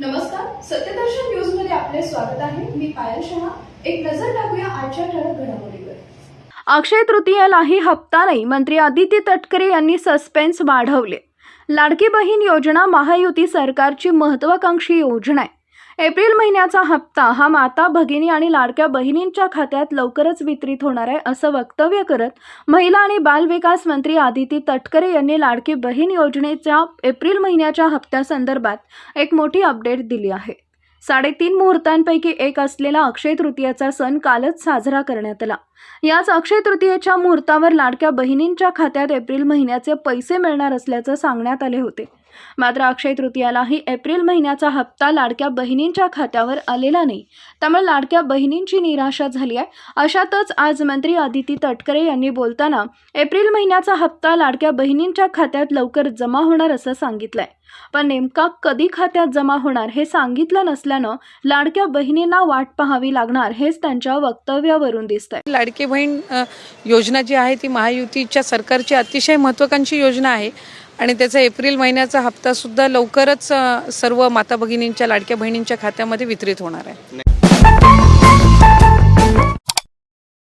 नमस्कार सत्यदर्शन न्यूजमध्ये आपले स्वागत आहे. मी पायल शहा. एक नजर टाकूया आजच्या ठळक घडामोडीवर. अक्षय तृतीयेलाही हप्ता नाही मंत्री आदित्य तटकरे यांनी सस्पेन्स वाढवले. लाडकी बहीण योजना महायुती सरकारची महत्वाकांक्षी योजना आहे. एप्रिल महिन्याचा हप्ता हा माता भगिनी आणि लाडक्या बहिणींच्या खात्यात लवकरच वितरित होणार आहे असं वक्तव्य करत महिला आणि बालविकास मंत्री आदिती तटकरे यांनी लाडकी बहीण योजनेच्या एप्रिल महिन्याच्या हप्त्यासंदर्भात एक मोठी अपडेट दिली आहे. साडेतीन मुहूर्तांपैकी एक असलेला अक्षय तृतीयाचा सण कालच साजरा करण्यात आला. याच अक्षय तृतीयेच्या मुहूर्तावर लाडक्या बहिणींच्या खात्यात एप्रिल महिन्याचे पैसे मिळणार असल्याचं सांगण्यात आले होते. मात्र अक्षय तृतीयालाही एप्रिल महिन्याचा हप्ता लाडक्या बहिणींच्या खात्यावर आलेला नाही. त्यामुळे लाडक्या बहिणींची निराशा झाली आहे. अशातच आज मंत्री आदिती तटकरे यांनी बोलताना एप्रिल महिन्याचा हप्ता लाडक्या बहिणींच्या खात्यात लवकर जमा होणार असं सांगितलंय. पण नेमका कधी खात्यात जमा होणार हे सांगितलं नसल्यानं लाडक्या बहिणींना वाट पाहावी लागणार हेच त्यांच्या वक्तव्यावरून दिसतंय. लाडकी बहीण योजना जी आहे ती महायुतीच्या सरकारची अतिशय महत्वाकांक्षी योजना आहे. आणि त्याचा एप्रिल महिन्याचा हप्तासुद्धा लवकरच सर्व माता भगिनींच्या लाडक्या बहिणींच्या खात्यामध्ये वितरित होणार आहे.